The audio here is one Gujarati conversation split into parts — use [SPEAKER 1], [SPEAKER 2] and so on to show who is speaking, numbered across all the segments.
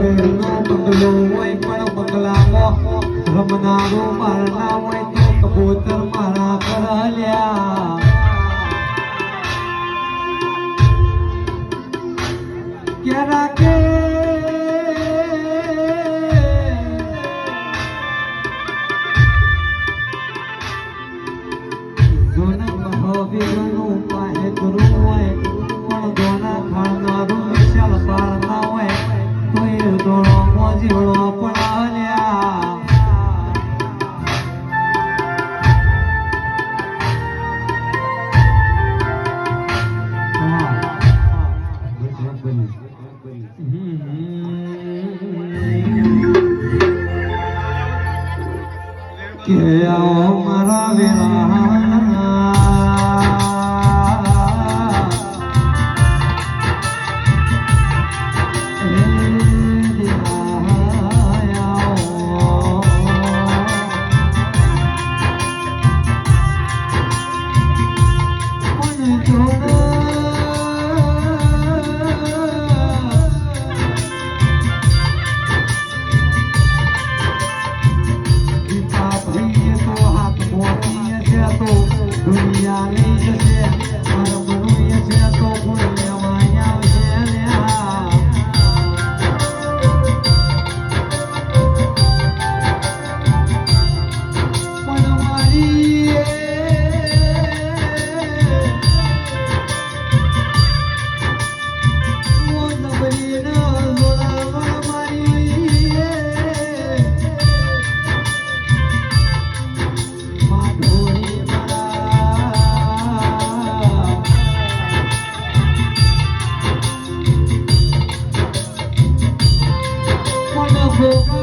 [SPEAKER 1] બંગલો હોય પણ હોય તો કબૂતર મારા કરાલ્યા કે
[SPEAKER 2] Thank you.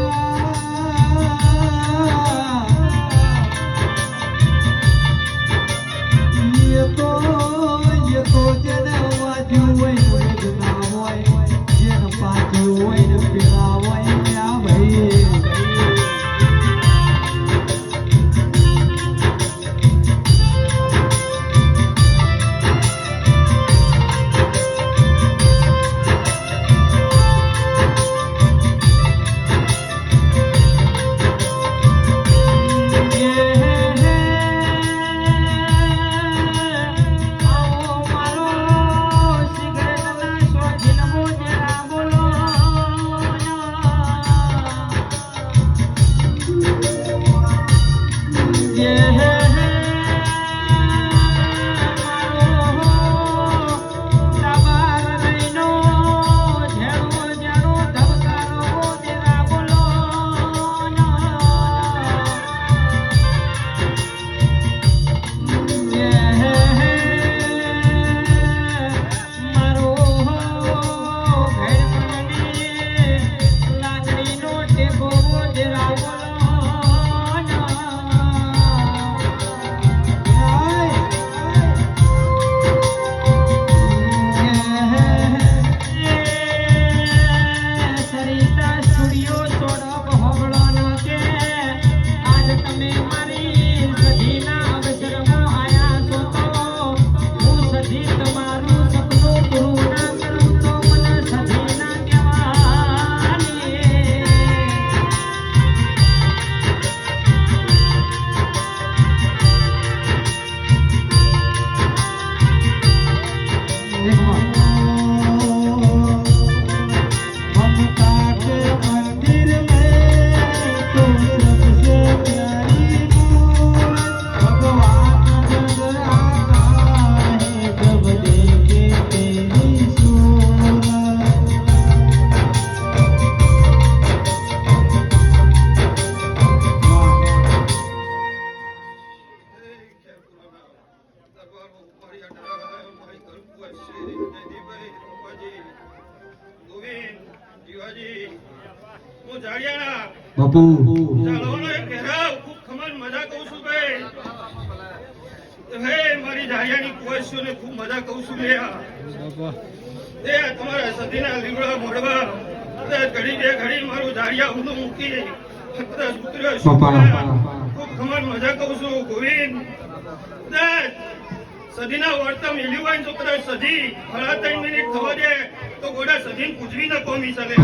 [SPEAKER 1] બાપુ
[SPEAKER 2] ચાલોનો એક ઘેરાવ ખૂબ ખમણ મજા કહું છું ભાઈ હે મારી જાડિયાની કુવાસીઓ ને ખૂબ મજા કહું છું લે એ તમારા સદીના લીમડા મોડવા કદાચ ઘડી બે ઘડી મારું જાડિયા ઊંધું મૂકી કદાચ ઉતર્યો છું.
[SPEAKER 1] બાપા.
[SPEAKER 2] ખૂબ ખમણ મજા કહું છું ગોવિંદ સદીના વર્તમ મેલ્યું હોય તો કદાચ સદી સાડા ત્રણ મિનિટ થવા દે, તો ગોડા સજીન પૂછવી ન કોમી ચાલે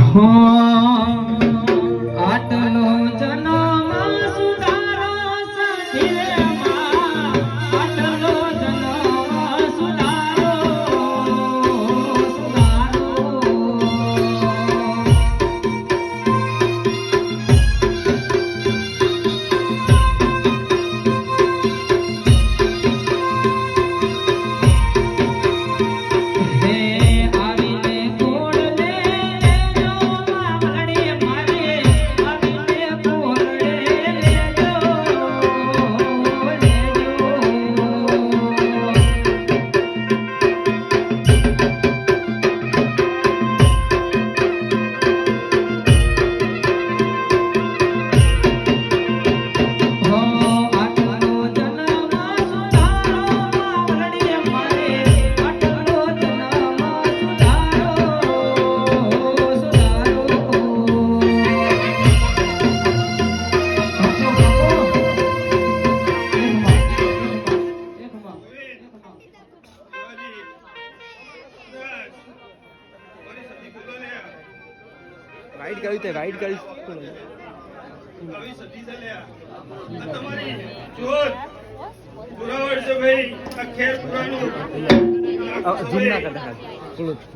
[SPEAKER 3] બોલો.
[SPEAKER 4] કરીશ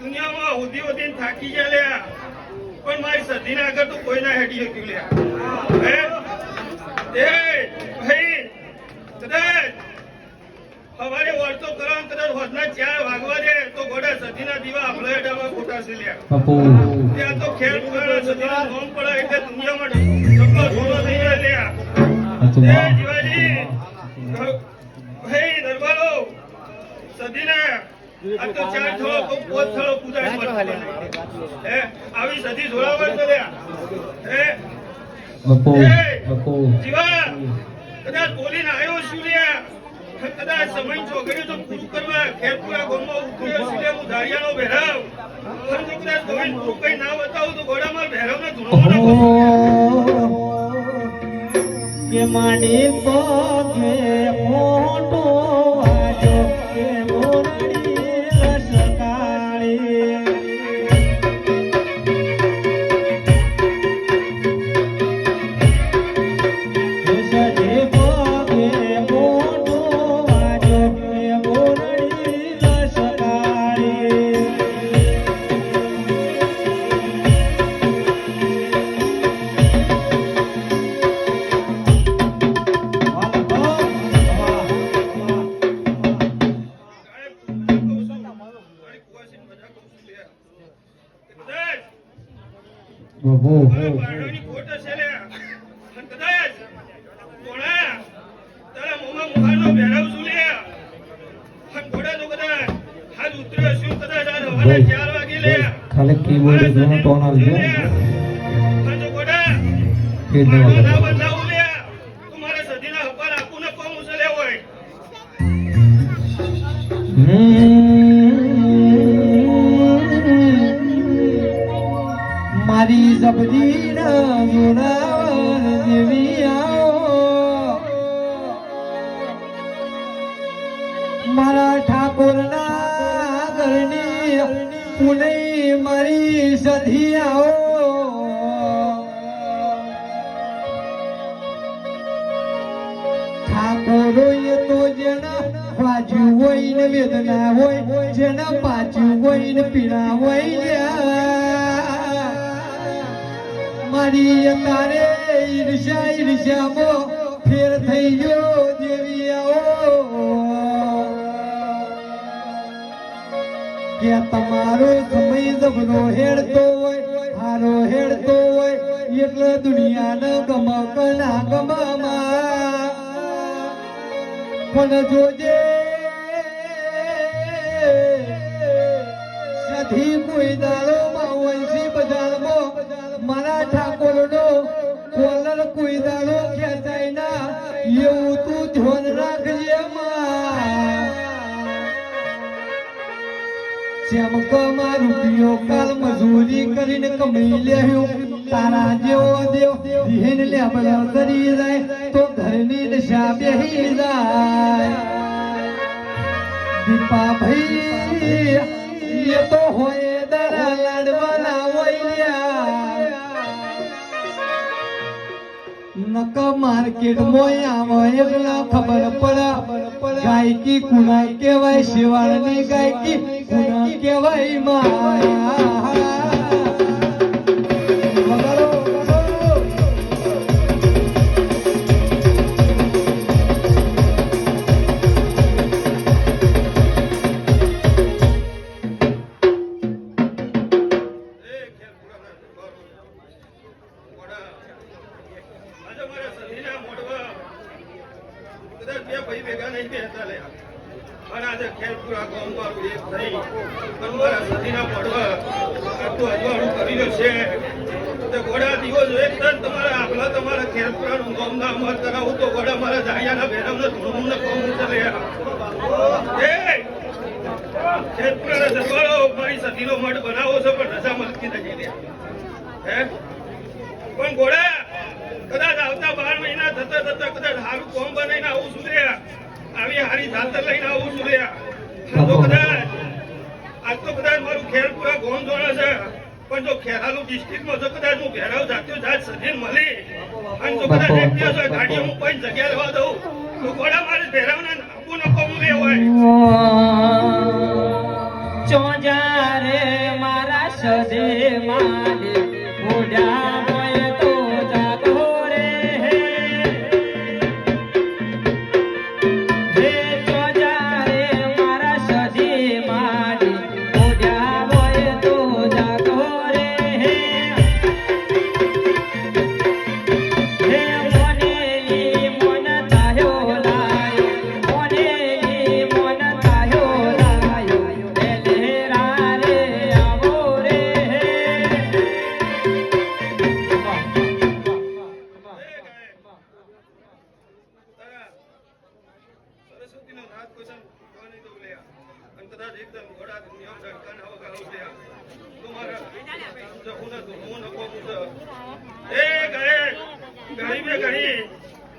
[SPEAKER 4] દુનિયામાં હોદી હોદીને થાકી ગયા લ્યા. પણ મારી સદીના આગળ તો કોઈ ના હેડી શક્યું લ્યા? ભાઈ? કદાચ સવારે વળતો કરો કદાચ હોદના ચાર વાગવા દે તો ગોડા સદીના દીવા આપણે હેઠામાં ખોટા છે લ્યા ત્યાં તો ખેર પુરાણા સદીના નોમ પડે એટલે દુનિયામાં સગળો ધોળો થઈ જાય લ્યા એ જીવાજી ભાઈ દરબારો. સદીના આ તો ચાર થોડો તો પોત થોડો પૂજા હે આવી સદી જોડાવર કર્યા હે.
[SPEAKER 5] બાપુ બાપુ.
[SPEAKER 4] જીવા કદાચ બોલીને આવ્યો શું લ્યા. કદાચ સમય તો પૂરું કરવા ખેતપુરા ગામમાં ઉતર્યો છું હું ધારિયાનો ભેરાવ. પણ કદાચ ગોવિંદ પૂરું કઈ ના બતાવું તો ગોડામાં ભેરવને
[SPEAKER 1] કે માડી પગે મોટો
[SPEAKER 4] ના
[SPEAKER 5] દેવા
[SPEAKER 4] બંધાવું લ્યા.
[SPEAKER 1] વાજ્યું હોય ને વેદના હોય, જેના પાછું હોય ને પીડા હોય. મારી તારે ઈર્ષા ઈર્ષામાં ફેર થઈ ગયો દેવી આવો કે તમારો સમય જબરો હેડતો હોય, હારો હેડતો હોય, એટલે દુનિયાને ગમક ના ગમમાં પણ જોજે. સધી કોઈ દાડો માં વંશી બજારમાં. મારા ઠાકોરનો કોલર કોઈ દાડો ખેંચાય ના. એવું તું ધ્યાન રાખજે માં. કમા રૂપિયો કાલ મજૂરી કરીને કમાઈ લેહ્યો તારા જેવો દેવ વિહીન લેબલ કરી જાય, તો ઘરની દશા બેહી જાય. દીપા ભાઈ એ તો હોય દરા લાડવાના નક માર્કેટ મોય આવો એટલે ખબર પડા. ગાયકી કુણા કેવાય શિવાળની ગાયકી કુણા કેવાય માયા
[SPEAKER 4] સતીનો મઠ બનાવો છો પણ રજા મળતી નથી પણ ઘોડા, કદાચ આવતા બાર મહિના થતા થતા કદાચ સારું કોમ બનાવીને આવું સુધર્યા આવી હારી ધાતર લઈને આવું સુધર્યા તો કદાચ આજ તો કદાચ મારું ખેરપુરા ગોમ જોડે છે. પણ જો ખેરાલુ ડિસ્ટ્રિક્ટમાં જો કદાચ હું ભેરાવ જાત્યો જાત સજીન મળી અને જો કદાચ એક દિવસ હોય ગાડીઓ હું કોઈ જગ્યા લેવા દઉં તો ઘોડા મારે ભેરાવને આપવું નકો હું લેવાય
[SPEAKER 2] ચોજા રે મારા સજે માને ઉડ્યા
[SPEAKER 4] કદાચ એકદમ ઘોડા નિયમ ધડકાન હવા ગાવ લે તો મારા જો હું ન તો, હું ન કો હું એ ગયે ગઈ બે ગઈ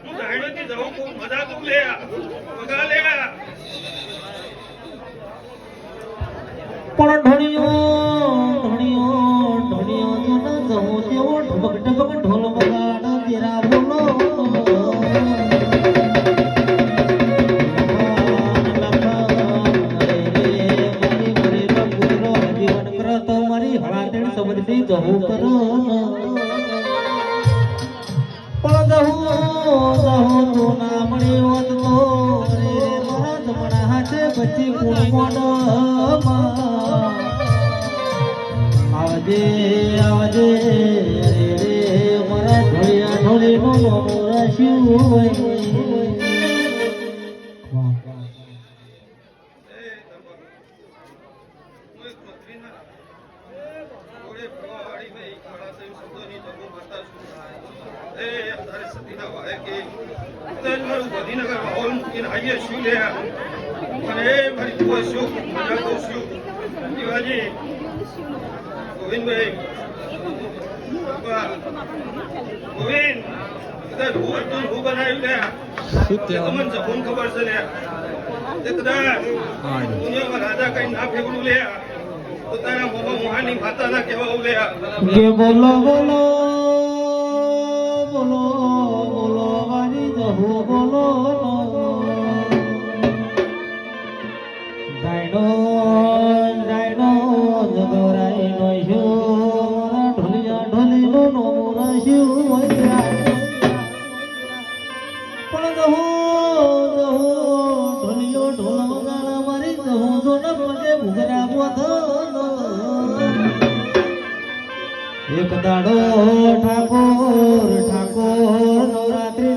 [SPEAKER 4] હું જાણ્યો કે જવું ખૂબ મજા તું લે વગા લે
[SPEAKER 5] પણ જવું કરો? મારું
[SPEAKER 4] ગાંધીનગર માહોલ મૂકીને આવીએ શું લે અને એ મારી જુઓ શું મજા કહું છું શિવાજી ગોવિંદભાઈ ગોવિંદ કદાચ હું અર્જુન હું બનાવ્યું લે તમને જબૂન ખબર
[SPEAKER 5] બોલો બોલો બોલો બોલો. એક દાડો ઠાકોર ઠાકોર નવરાત્રી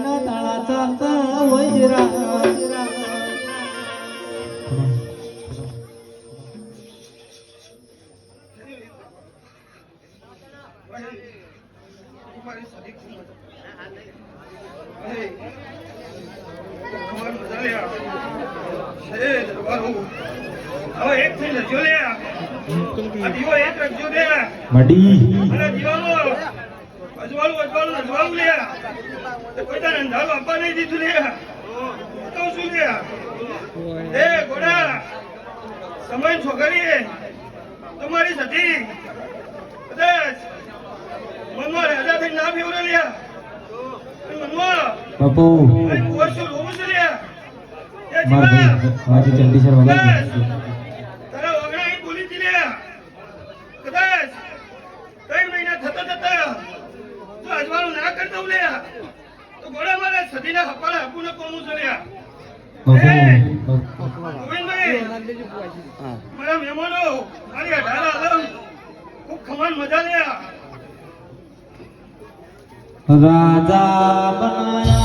[SPEAKER 4] તમારી મજા લે છે હવે એક થઈને જો લે દીવો એક રખજો દે
[SPEAKER 5] મડી.
[SPEAKER 4] અને દીવાનો અજવાળું અજવાળું અજવાળું લે તે કોઈ તારે અંધારું આપવા નહીં દીધું લે તો શું લે એ ઘોડા સમય છોકરી તમારી સતી. કદાચ મનમાં રાજા થઈ ના ફેવરે લ્યા મનમાં
[SPEAKER 5] બાપુ.
[SPEAKER 4] વર્ષો
[SPEAKER 5] મારી ચંડીસર
[SPEAKER 4] કદાચ તારા વગડા અહીં બોલી હતી લ્યા કદાચ ત્રણ મહિના થતા થતા તું અજવાળું ના કરી દઉં લ્યા તો ગોળા મારે સદીના હપાળા આપું ને કોનું છે લ્યા? મારા મહેમાનો મારી અઢાર આલમ ખૂબ ખમાન મજા લ્યા.
[SPEAKER 5] રાજા બનાયા.